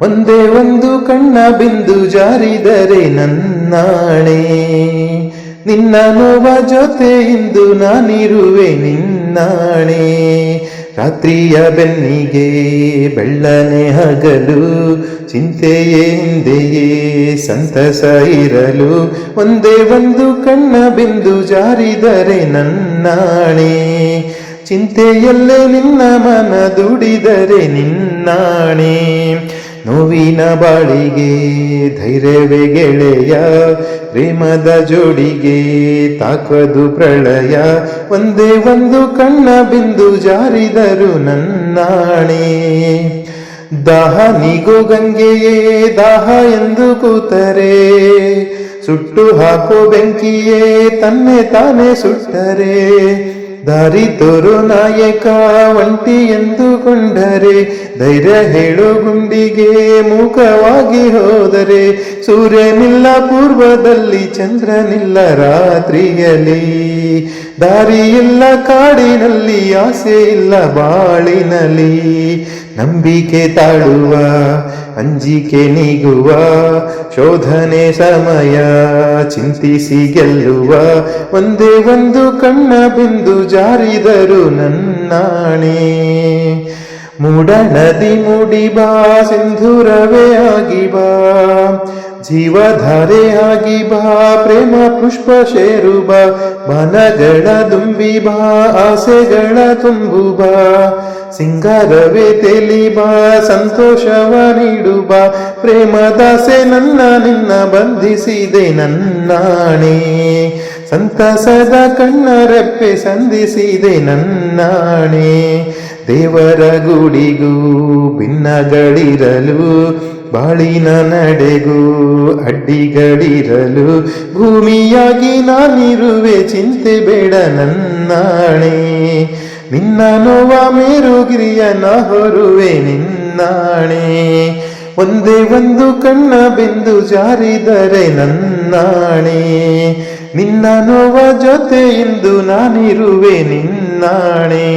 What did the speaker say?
ಒಂದೇ ಒಂದು ಕಣ್ಣ ಬಿಂದು ಜಾರಿದರೆ ನನ್ನಾಣೆ. ನಿನ್ನ ನೋವ ಜೊತೆ ಇಂದು ನಾನಿರುವೆ ನಿನ್ನಾಣೆ. ರಾತ್ರಿಯ ಬೆನ್ನಿಗೆ ಬೆಳ್ಳನೆ ಹಗಲು, ಚಿಂತೆಯೇ ಹಿಂದೆಯೇ ಸಂತಸ ಇರಲು. ಒಂದೇ ಒಂದು ಕಣ್ಣ ಬಿಂದು ಜಾರಿದರೆ ನನ್ನಾಣೆ. ಚಿಂತೆಯಲ್ಲೇ ನಿನ್ನ ಮನ ದುಡಿದರೆ ನಿನ್ನಾಣೆ. ನೋವಿನ ಬಾಳಿಗೆ, ಧೈರ್ಯವೇ ಗೆಳೆಯ, ಪ್ರೇಮದ ಜೋಡಿಗೆ ತಾಕದು ಪ್ರಳಯ. ಒಂದೇ ಒಂದು ಕಣ್ಣ ಬಿಂದು ಜಾರಿದರು ನನ್ನಾಣೆ. ದಾಹ ನೀಗೋ ಗಂಗೆಯೇ, ದಾಹ ಎಂದು ಕೂತರೆ. ಸುಟ್ಟು ಹಾಕೋ ಬೆಂಕಿಯೇ, ತನ್ನೆ ತಾನೇ ಸುಟ್ಟರೆ. ದಾರಿ ತೋರು ನಾಯಕ ಒಂಟಿ ಎಂದುಕೊಂಡರೆ ಧೈರ್ಯ ಹೇಳು ಗುಂಡಿಗೆ ಮೂಕವಾಗಿ ಹೋದರೆ ಸೂರ್ಯನಿಲ್ಲ ಪೂರ್ವದಲ್ಲಿ, ಚಂದ್ರನಿಲ್ಲ ರಾತ್ರಿಯಲ್ಲಿ. ದಾರಿಯಿಲ್ಲ ಕಾಡಿನಲ್ಲಿ ಆಸೆ ಇಲ್ಲ ಬಾಳಿನಲ್ಲಿ. ನಂಬಿಕೆ ತಾಳುವ, ಅಂಜಿಕೆ ನೀಗುವ, ಶೋಧನೆ ಸಮಯ, ಚಿಂತಿಸಿ ಗೆಲ್ಲುವ. ಒಂದೇ ಒಂದು ಕಣ್ಣ ಬಿಂದು ಜಾರಿದರು ನನ್ನಾಣೆ. ಮೂಡ ನದಿ ಮೂಡಿ ಬಾ, ಸಿಂಧೂರವೇ ಆಗಿ ಬಾ. ಜೀವಧಾರೆ ಆಗಿ ಬಾ, ಪ್ರೇಮ ಪುಷ್ಪ ಶೇರು ಬಾ, ಮನಗಳ ದುಂಬಿ ಬಾ, ಆಸೆಗಳ ತುಂಬು ಬಾ. ಸಿಂಗಾರವೇ ತೆಲಿ ಬಾ, ಸಂತೋಷವ ನೀಡು ಬಾ ಪ್ರೇಮದಾಸೆ ನನ್ನ ನಿನ್ನ ಬಂಧಿಸಿದೆ ನನ್ನಾಣೆ. ಸಂತಸದ ಕಣ್ಣರೆಪ್ಪೆ ಸಂಧಿಸಿದೆ ನನ್ನಾಣೆ. ದೇವರ ಗುಡಿಗೂ ಭಿನ್ನಗಳಿರಲು ಬಾಳಿನ ನಡೆಗೂ ಅಡ್ಡಿಗಳಿರಲು ಭೂಮಿಯಾಗಿ ನಾನಿರುವೆ, ಚಿಂತೆ ಬೇಡ ನನ್ನಾಣೆ. ನಿನ್ನ ನೋವ ಮೇರುಗಿರಿಯ ನಾ ಹೊರುವೆ ನಿನ್ನಾಣೆ. ಒಂದೇ ಒಂದು ಕಣ್ಣ ಬೆಂದು ಜಾರಿದರೆ ನನ್ನಾಣೆ. ನಿನ್ನ ನೋವ ಜೊತೆ ಇಂದು ನಾನಿರುವೆ ನಿನ್ನಾಣೆ.